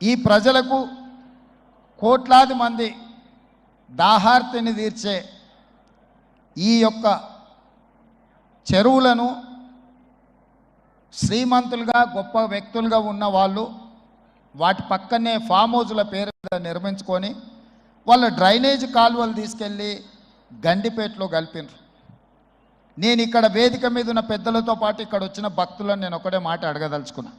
ఈ ప్రజలకు కోట్లాది మంది దాహార్తిని తీర్చే ఈ యొక్క చెరువులను శ్రీమంతులుగా గొప్ప వ్యక్తులుగా ఉన్న వాళ్ళు వాటి పక్కనే ఫామ్ హౌజుల పేరు మీద నిర్మించుకొని వాళ్ళ డ్రైనేజ్ కాలువలు తీసుకెళ్ళి గండిపేటలో కలిపినరు. నేను ఇక్కడ వేదిక మీద ఉన్న పెద్దలతో పాటు ఇక్కడ వచ్చిన భక్తులను నేను ఒకటే మాట అడగదలుచుకున్నాను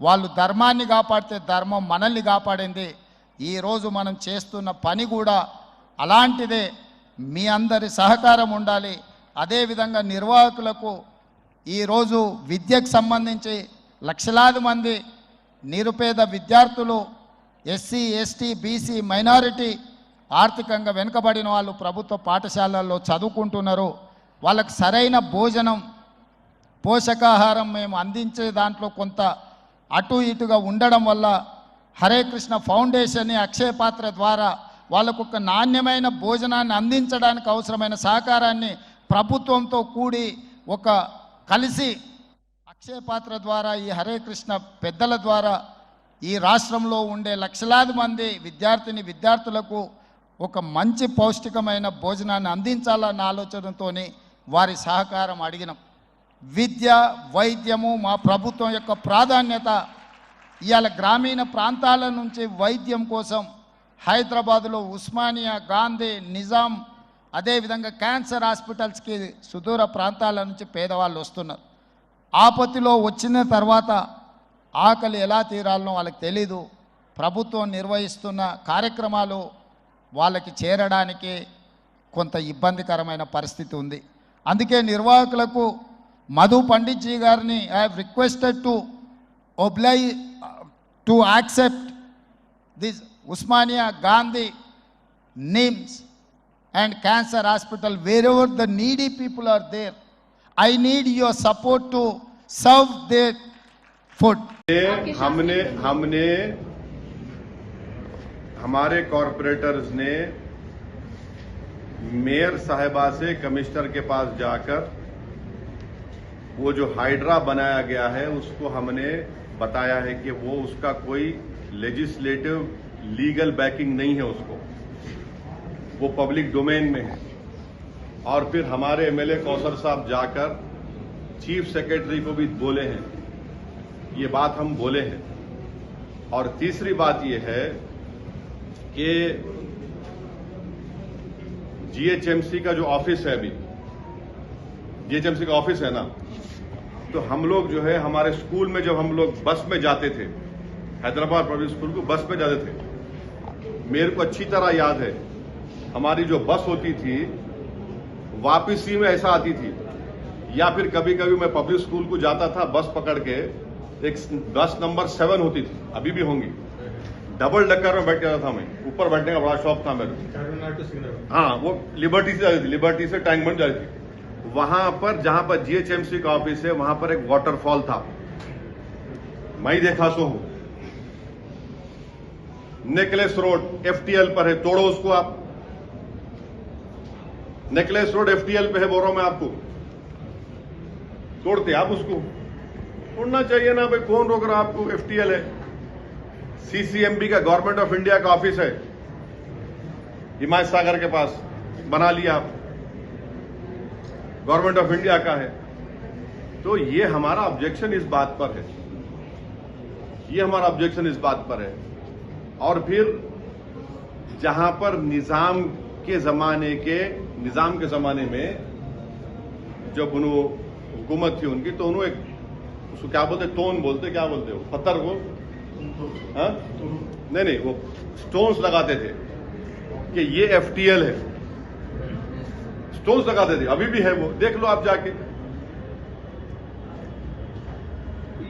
వాళ్ళు ధర్మాన్ని కాపాడితే ధర్మం మనల్ని కాపాడింది. ఈరోజు మనం చేస్తున్న పని కూడా అలాంటిదే. మీ అందరి సహకారం ఉండాలి. అదేవిధంగా నిర్వాహకులకు ఈరోజు విద్యకు సంబంధించి లక్షలాది మంది నిరుపేద విద్యార్థులు ఎస్సీ ఎస్టీ బీసీ మైనారిటీ ఆర్థికంగా వెనుకబడిన వాళ్ళు ప్రభుత్వ పాఠశాలల్లో చదువుకుంటున్నారు. వాళ్ళకు సరైన భోజనం పోషకాహారం మేము అందించే దాంట్లో కొంత అటు ఇటుగా ఉండడం వల్ల హరే కృష్ణ ఫౌండేషన్ అక్షయ పాత్ర ద్వారా వాళ్ళకు ఒక నాణ్యమైన భోజనాన్ని అందించడానికి అవసరమైన సహకారాన్ని ప్రభుత్వంతో కూడి ఒక కలిసి అక్షయ పాత్ర ద్వారా ఈ హరే కృష్ణ పెద్దల ద్వారా ఈ రాష్ట్రంలో ఉండే లక్షలాది మంది విద్యార్థిని విద్యార్థులకు ఒక మంచి పౌష్టికమైన భోజనాన్ని అందించాలన్న ఆలోచనతోని వారి సహకారం అడిగినాం. విద్య వైద్యము మా ప్రభుత్వం యొక్క ప్రాధాన్యత. ఇవాళ గ్రామీణ ప్రాంతాల నుంచి వైద్యం కోసం హైదరాబాదులో ఉస్మానియా గాంధీ నిజాం అదేవిధంగా క్యాన్సర్ హాస్పిటల్స్కి సుదూర ప్రాంతాల నుంచి పేదవాళ్ళు వస్తున్నారు. ఆపత్తిలో వచ్చిన తర్వాత ఆకలి ఎలా తీరాలనో వాళ్ళకి తెలీదు. ప్రభుత్వం నిర్వహిస్తున్న కార్యక్రమాలు వాళ్ళకి చేరడానికి కొంత ఇబ్బందికరమైన పరిస్థితి ఉంది. అందుకే నిర్వాహకులకు Madhu Panditji Garni, I have requested to oblige, to accept these Usmania Gandhi names and cancer hospital, wherever the needy people are there. I need your support to serve their food. हमने हमने हमारे corporators ने mayor साहिबा से commissioner के पास जाकर वो जो हाइड्रा बनाया गया है, उसको हमने बताया है कि वो उसका कोई लेजिस्लेटिव लीगल बैकिंग नहीं है उसको। वो पब्लिक डोमेन में है। और फिर हमारे एमएलए कौसर साहब जाकर चीफ सेक्रेटरी को भी बोले हैं। ये बात हम बोले हैं। और तीसरी बात ये है कि जीएचएमसी का जो ऑफ़िस है अभी जीएचएमसी का ऑफ़िस है ना तो हम लोग जो है हमारे स्कूल में जब हम लोग बस में जाते थे हैदराबाद पब्लिक स्कूल को बस में जाते थे मेरे को अच्छी तरह याद है हमारी जो बस होती थी वापसी में ऐसा आती थी या फिर कभी कभी मैं पब्लिक स्कूल को जाता था बस पकड़ के एक बस नंबर सेवन होती थी अभी भी होंगी। डबल डक्कर में बैठ जाता था मैं ऊपर बैठने का बड़ा शौक था मेरे हाँ वो लिबर्टी से जाती थी लिबर्टी से टैंक बंद जाती थी। वहाँ पर, जहाँ पर जीएचएमसी का ऑफ़िस है, वहाँ पर एक वाटरफॉल था। मैं देखा सो हूँ। नेकलेस रोड एफटीएल पर है, तोड़ो उसको आप। नेकलेस रोड एफटीएल पे है, बोल रहा हूँ मैं आपको। तोड़ते आप उसको। तोड़ना चाहिए ना भाई, कौन रोक रहा आपको? एफटीएल है। सीसीएमबी का गवर्नमेंट ऑफ़ इंडिया का ऑफ़िस है। हिमायत सागर के पास, बना लिया आप। गवर्नमेंट ऑफ़ इंडिया का है। तो ये हमारा ऑब्जेक्शन इस बात पर है। ये हमारा ऑब्जेक्शन इस बात पर है। और फिर जहाँ पर निज़ाम के जमाने के, निज़ाम के जमाने में जब उन्हों हुकूमत थी उनकी तो उन्होंने एक, उसको क्या बोलते टोन बोलते क्या बोलते हो पत्थर को? हाँ? नहीं नहीं, वो स्टोन्स लगाते थे कि ये एफटीएल है। स्टोन्स लगा देते अभी भी है वो, देख लो आप जाके।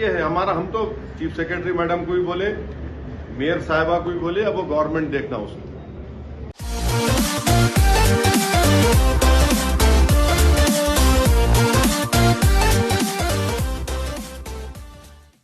ये है हमारा, हम तो चीफ सेक्रेटरी मैडम को भी बोले, मेयर साहिबा को भी बोले, अब वो गवर्नमेंट देखना उसको।